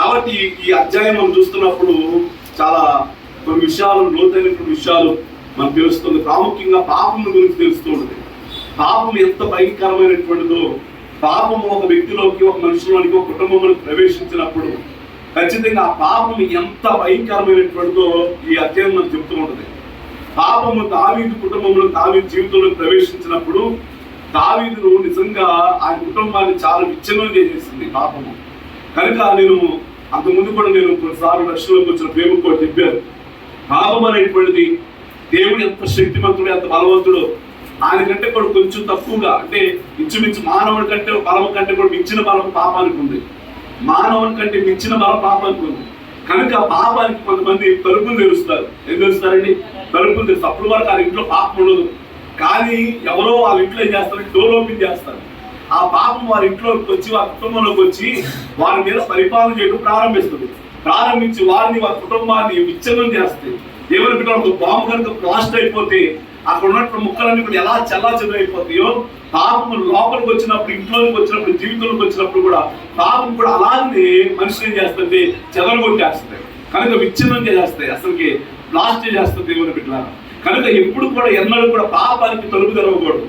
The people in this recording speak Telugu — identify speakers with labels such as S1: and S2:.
S1: కాబట్టి ఈ- అధ్యాయం మనం చూస్తున్నప్పుడు చాలా కొన్ని విషయాలు లోతైనటువంటి విషయాలు మనకు తెలుస్తుంది. ప్రాముఖ్యంగా పాపం గురించి తెలుస్తుంది పాపం ఎంత భయంకరమైనటువంటిదో పాపం ఒక వ్యక్తిలోకి ఒక మనిషిలోనికి ఒక కుటుంబంలోకి ప్రవేశించినప్పుడు ఖచ్చితంగా ఆ పాపం ఎంత భయంకరమైనటువంటిదో ఈ అధ్యయనం మనకు చెప్తూ ఉంటుంది. పాపము దావీదు కుటుంబంలో దావీదు జీవితంలో ప్రవేశించినప్పుడు దావీదును నిజంగా ఆయన కుటుంబాన్ని చాలా విచ్ఛిన్నం చేసేసింది పాపము. కనుక నేను అంతకుముందు కూడా నేను సారు రక్షణలోకి వచ్చిన ప్రేమ కూడా చెప్పాను. పాపం అనేటువంటిది దేవుడు ఎంత శక్తివంతుడు ఎంత బలవంతుడు ఆయన కంటే కూడా కొంచెం తక్కువగా అంటే ఇంచుమించు మానవుడి కంటే బలం కంటే కూడా మించిన బలం పాపానికి ఉంది. మానవుని కంటే మించిన బలం పాపానికి ఉంది. కనుక పాపానికి కొంతమంది తలుపులు తెరుస్తారు. ఏం తెలుస్తారండి తలుపులు తెరుస్తారు. అప్పుడు వరకు వాళ్ళ ఇంట్లో పాపం ఉండదు. కానీ ఎవరో వాళ్ళ ఇంట్లో ఏం చేస్తారు? డోర్ ఓపెన్ చేస్తారు. ఆ పాపం వారి ఇంట్లోకి వచ్చి వారి కుటుంబంలోకి వచ్చి వారి మీద పరిపాలన చేయడం ప్రారంభిస్తుంది. ప్రారంభించి వారిని వారి కుటుంబాన్ని విచ్ఛిన్నం చేస్తాయి దేవుని బిడ్డ ఒక బాంబు కనుక బ్లాస్ట్ అయిపోతే అక్కడ ఉన్నటువంటి ముక్కలన్నీ కూడా ఎలా చల్లా అయిపోతాయో పాపం లోపలికి వచ్చినప్పుడు ఇంట్లోకి వచ్చినప్పుడు జీవితంలోకి వచ్చినప్పుడు కూడా పాపం కూడా అలాగే మనిషిని ఏం చేస్తుంది? చెదరగొట్టేస్తుంది. కనుక విచ్ఛిన్నం చేసేస్తాయి అసలుకి బ్లాస్ట్ చేస్తుంది దేవుని బిడ్డ కనుక ఎప్పుడు కూడా ఎన్నడూ కూడా పాపానికి తలుపు తెరవకూడదు.